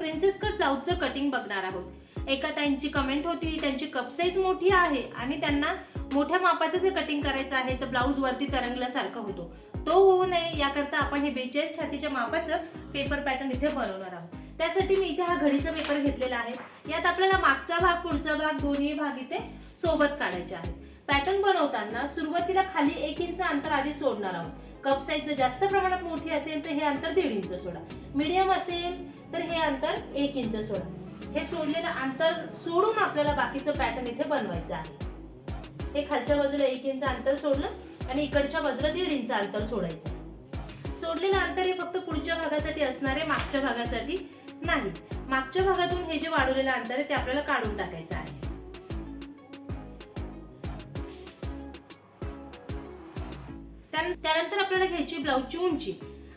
Princess cut ब्लाऊजचं cutting बघणार आहोत. एका त्यांची कमेंट होती त्यांची कप साईज मोठी आहे आणि त्यांना मोठ्या मापाचं जे कटिंग करायचं आहे तर ब्लाऊज वरती तरंगल्यासारखा होतो. तो होऊ नये याकरता आपण हे बेचाळीस छातीच्या मापाचं पेपर पॅटर्न इथे बनवणार आहोत. त्यासाठी मी इथे हा घडीचा पेपर घेतलेला आहे. यात आपल्याला मागचा भाग पुढचा भाग दोन्ही भाग इथे सोबत काढायचे आहेत. पॅटर्न बनवताना सुरुवातीला खाली एक इंच अंतर आधी सोडणार आहोत. कप साईज जर जास्त प्रमाणात मोठी असेल तर हे अंतर दीड इंच सोडा. मीडियम असेल तर हे अंतर एक इंच सोडा. हे सोडलेलं अंतर सोडून आपल्याला बाकीचं पॅटर्न इथे बनवायचं आहे. हे खालच्या बाजूला एक इंच अंतर सोडलं आणि इकडच्या बाजूला दीड इंच अंतर सोडायचं सोडलेलं अंतर हे फक्त पुढच्या भागासाठी असणारे मागच्या भागासाठी नाही. मागच्या भागातून हे जे वाढवलेलं अंतर आहे ते आपल्याला काढून टाकायचं आहे. कारण त्यानंतर आपल्याला घ्यायची ब्लाऊजची उंची.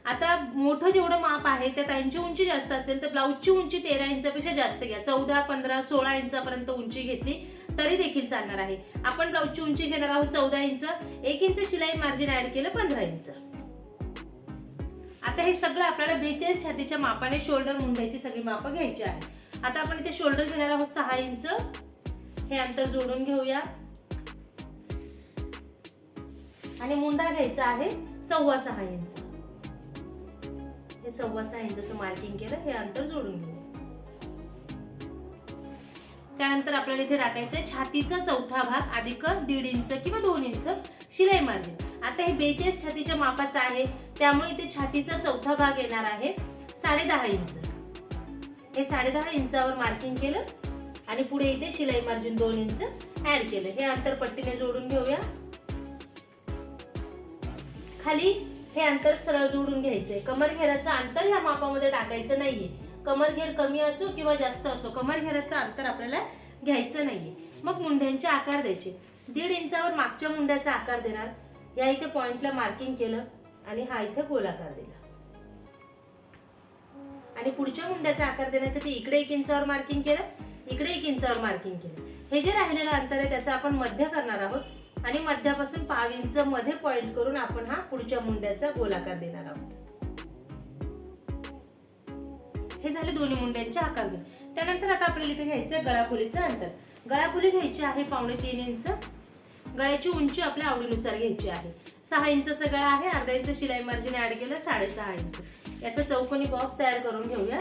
आता मोठं जेवढं माप आहे त्या त्यांची उंची जास्त असेल तर ब्लाऊजची उंची तेरा इंचापेक्षा जास्त घ्या. चौदा पंधरा सोळा इंचापर्यंत उंची घेतली तरी देखील चालणार आहे. आपण ब्लाऊजची उंची घेणार आहोत चौदा इंच. एक इंच शिलाई मार्जिन ऍड केलं पंधरा इंच. आता हे सगळं आपल्याला बेचाळीस छातीच्या मापाने शोल्डर मुंड्याची सगळी मापं घ्यायची आहे आता आपण इथे शोल्डर घेणार आहोत सहा इंच. हे अंतर जोडून घेऊया. आणि मुंडा घ्यायचा आहे सव्वा सहा इंच. हे सव्वा सहा इंचचं मार्किंग केलं हे अंतर जोडून घेऊ त्यानंतर आपल्याला इथे टाकायचं छातीचा चौथा भाग अधिक दीड इंच किंवा दोन इंच शिलाई मार्जिन. आता हे बेचाळीस छातीच्या मापाचं आहे त्यामुळे इथे छातीचा चौथा भाग येणार आहे साडे दहा इंच. हे साडे दहा इंचावर मार्किंग केलं आणि पुढे इथे शिलाई मार्जिन दोन इंच ऍड केलं. हे अंतर पट्टीने जोडून घेऊया. खाली हे अंतर सरळ जोडून घ्यायचंय. कमरघेराचं अंतर या मापामध्ये टाकायचं नाहीये. कमरघेर कमी असो किंवा जास्त असो कमरघेराचं अंतर आपल्याला घ्यायचं नाहीये. मग मुंड्यांचे आकार द्यायचे. दीड इंचावर मागच्या मुंड्याचा आकार देणार. या इथे पॉइंटला मार्किंग केलं आणि हा इथे गोलाकार दिला. आणि पुढच्या मुंड्याचा आकार देण्यासाठी इकडे एक इंचावर मार्किंग केलं इकडे एक इंचावर मार्किंग केलं. हे जे राहिलेलं अंतर आहे त्याचं आपण मध्य करणार आहोत. आणि मध्यापासून पाव इंच मध्ये पॉइंट करून आपण हा पुढच्या मुंड्याचा गोलाकार देणार आहोत. हे झाले दोन्ही मुंड्यांचे आकार त्यानंतर आता आपल्याला इथे घ्यायचं गळाखोलीचं अंतर. गळाखोली घ्यायची आहे पावणे तीन इंच. गळ्याची उंची आपल्या आवडीनुसार घ्यायची आहे. सहा इंचचा गळा आहे अर्धा इंच शिलाई मार्जिन ऍड केलं साडेसहा इंच. याचा चौकोनी बॉक्स तयार करून घेऊया.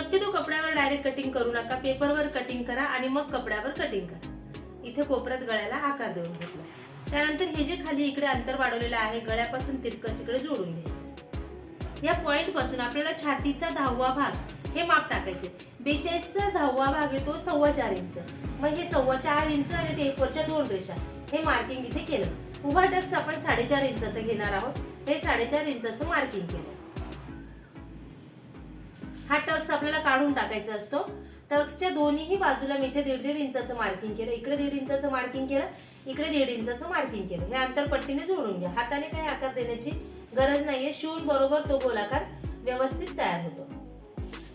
शक्यतो कपड्यावर डायरेक्ट कटिंग करू नका पेपरवर कटिंग करा आणि मग कपड्यावर कटिंग करा. इथे कोपऱ्यात गळ्याला आकार देऊन घेतला. त्यानंतर हे जे खाली इकडे अंतर वाढवलेलं आहे गळ्यापासून तिरकस इकडे जोडून घ्यायचं. या पॉइंटपासून आपल्याला छातीचा दहावा भाग हे माप टाकायचे. बेचाळीसचा दहावा भाग येतो सव्वा चार इंच. मग हे सव्वा चार इंच आणि टेपवरच्या दोन रेषा हे मार्किंग इथे केलं. उभा टक्स आपण साडेचार इंचाचं घेणार आहोत. हे साडेचार इंचाचं मार्किंग केलं. हा टक्स आपल्याला काढून टाकायचा असतो. टक्सच्या दोन्हीही बाजूला मी इथे दीड दीड इंचाचं मार्किंग केलं इकडे दीड इंचाचं मार्किंग केलं इकडे दीड इंचाचं मार्किंग केलं. हे अंतरपट्टीने जोडून घ्या. हाताने काही आकार देण्याची गरज नाहीये. शिवून बरोबर तो गोलाकार व्यवस्थित तयार होतो.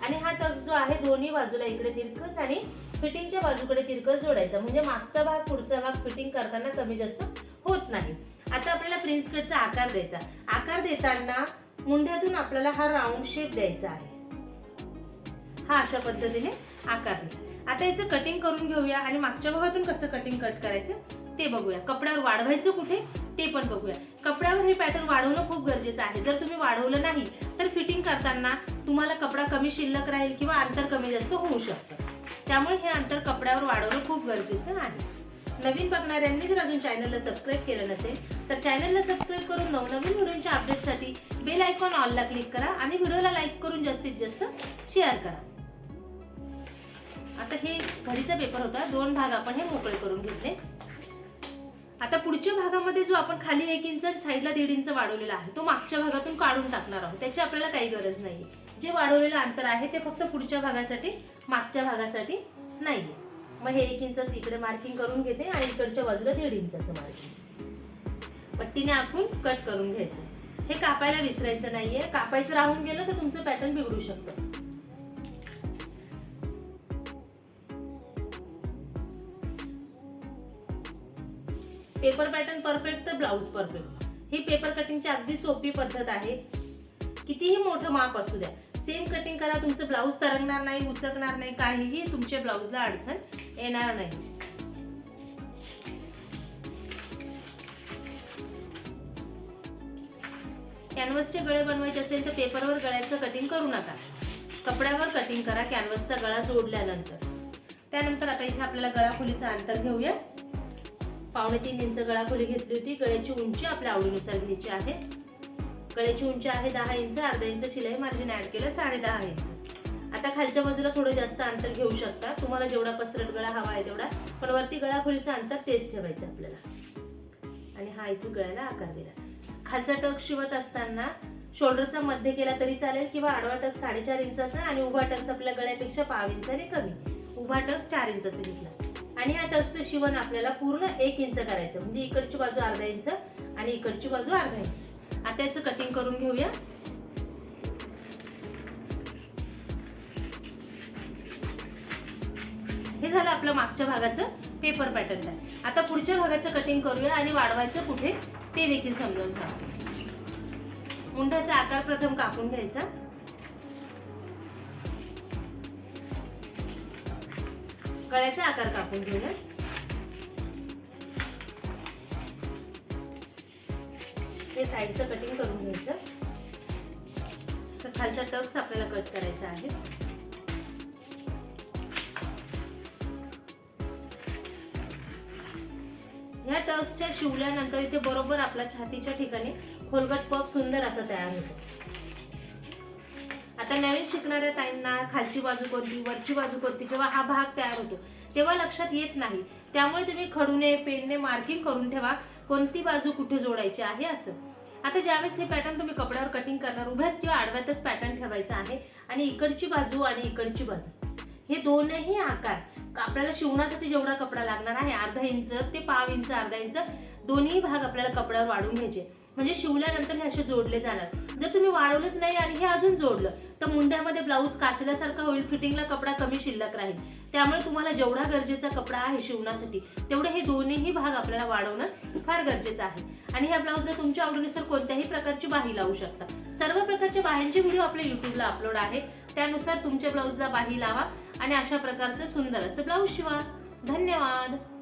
आणि हा टक्स जो आहे दोन्ही बाजूला इकडे तिरकस आणि फिटिंगच्या बाजूकडे तिरकस जोडायचा. म्हणजे मागचा भाग पुढचा भाग फिटिंग करताना कमी जास्त होत नाही. आता आपल्याला प्रिन्स कटचा आकार द्यायचा. आकार देताना मुंढ्यातून आपल्याला हा राऊंड शेप द्यायचा आहे. हा अशा पद्धतीने आकार दिला आता याचं कटिंग करून घेऊया आणि मागच्या भागातून कसं कटिंग कट करायचं ते बघूया. कपड्यावर वाढवायचं कुठे ते पण बघूया. कपड्यावर हे पॅटर्न वाढवणं खूप गरजेचं आहे. जर तुम्ही वाढवलं नाही तर फिटिंग करताना तुम्हाला कपडा कमी शिल्लक राहील किंवा अंतर कमी जास्त होऊ शकतं. त्यामुळे हे अंतर कपड्यावर वाढवणं खूप गरजेचं आहे. नवीन बघणाऱ्यांनी जर अजून चॅनलला सबस्क्राईब केलं नसेल तर चॅनलला सबस्क्राईब करून नवनवीन व्हिडिओच्या अपडेटसाठी बेल आयकॉन ऑलला क्लिक करा आणि व्हिडिओला लाईक करून जास्तीत जास्त शेअर करा. आता हे घडीचा पेपर होता दोन भाग आपण हे मोकळे करून घेतले. आता पुढच्या भागामध्ये जो आपण खाली एक इंच साईडला दीड इंच वाढवलेला आहे तो मागच्या भागातून काढून टाकणार आहोत. त्याची आपल्याला काही गरज नाही जे वाढवलेलं अंतर आहे ते फक्त पुढच्या भागासाठी मागच्या भागासाठी नाही मग हे एक इंच इकडे मार्किंग करून घेते आणि इकडच्या बाजूला दीड इंचाचं मार्किंग पट्टीने आखून कट करून घ्यायचं. हे कापायला विसरायचं नाहीये. कापायचं राहून गेलं तर तुमचं पॅटर्न बिघडू शकतं. पेपर पॅटर्न परफेक्ट तर ब्लाऊज परफेक्ट. ही पेपर कटिंगची अगदी सोपी पद्धत आहे. कितीही मोठं माप असू द्या सेम कटिंग करा तुमचं ब्लाऊज तरंगणार नाही उचकणार नाही काहीही तुमच्या ब्लाऊजला अडचण येणार नाही. कॅनव्हसचे गळे बनवायचे असेल तर पेपरवर गळ्याचं कटिंग करू नका. कपड्यावर कटिंग करा कॅनव्हसचा गळा जोडल्यानंतर. त्यानंतर आता इथे आपल्याला गळाखोलीचं अंतर घेऊया. पावणे तीन इंच गळाखोली घेतली होती. गळ्याची उंची आपल्या आवडीनुसार घ्यायची आहे. गळ्याची उंची आहे दहा इंच अर्धा इंच शिलाई मार्जिन ऍड केलं साडे दहा इंच. आता खालच्या बाजूला थोडं जास्त अंतर घेऊ शकता. तुम्हाला जेवढा पसरट गळा हवा आहे तेवढा. पण वरती गळाखोलीचं अंतर तेच ठेवायचं आपल्याला. आणि हा इथे गळ्याला आकार दिला. खालचा टक शिवत असताना शोल्डरचा मध्य केला तरी चालेल किंवा आडवा टक साडेचार इंचाचा आणि उभा टक्स आपल्या गळ्यापेक्षा पाव इंचाने कमी. उभा टक्स चार इंचाचा घेतला. आणि या टक्सचं शिवण आपल्याला पूर्ण एक इंच करायचं. म्हणजे इकडची बाजू अर्धा इंच आणि इकडची बाजू अर्धा इंच. आता याचं कटिंग करून घेऊया. हे झालं आपलं मागच्या भागाचं पेपर पॅटर्न आता पुढच्या भागाचं कटिंग करूया आणि वाढवायचं कुठे ते देखील समजावून सांगते. मुंढ्याचा आकार प्रथम कापून घ्यायचा. गळ्याचा आकार कापून घेऊया हे साईडचं कटिंग करून घ्यायचं. तर खालचा टक्स आपल्याला कट करायचा आहे. ह्या टक्सच्या शिवल्यानंतर इथे बरोबर आपल्या छातीच्या ठिकाणी खोलगट पफ सुंदर असा तयार होतो. आता नवीन शिकणाऱ्या ताईंना खालची बाजू कोणती वरची बाजू कोणती जेव्हा हा भाग तयार होतो तेव्हा लक्षात येत नाही. त्यामुळे तुम्ही खडूने पेनने मार्किंग करून ठेवा कोणती बाजू कुठे जोडायची आहे असं. आता ज्यावेळेस हे पॅटर्न तुम्ही कपड्यावर कटिंग करणार उभ्यात किंवा आडव्यातच पॅटर्न ठेवायचा आहे आणि इकडची बाजू आणि इकडची बाजू. हे दोनही आकार आपल्याला शिवण्यासाठी जेवढा कपडा लागणार आहे अर्धा इंच ते पाव इंच अर्धा इंच दोन्ही भाग आपल्याला कपड्यावर वाढून घ्यायचे. म्हणजे शिवल्यानंतर हे असे जोडले जाणार. जर तुम्ही वाढवलंच नाही आणि हे अजून जोडलं तर मुंड्यामध्ये ब्लाऊज काचल्यासारखा होईल फिटिंगला कपडा कमी शिल्लक राहील. त्यामुळे तुम्हाला जेवढा गरजेचा कपडा आहे शिवण्यासाठी तेवढे हे दोन्हीही भाग आपल्याला वाढवणं फार गरजेचं आहे. आणि ह्या ब्लाऊजला तुमच्या आवडीनुसार कोणत्याही प्रकारची बाही लावू शकता. सर्व प्रकारच्या बाह्यांचे व्हिडिओ आपल्या युट्यूबला अपलोड आहे. त्यानुसार तुमच्या ब्लाऊजला बाही लावा आणि अशा प्रकारचं सुंदर असं ब्लाऊज शिवा. धन्यवाद!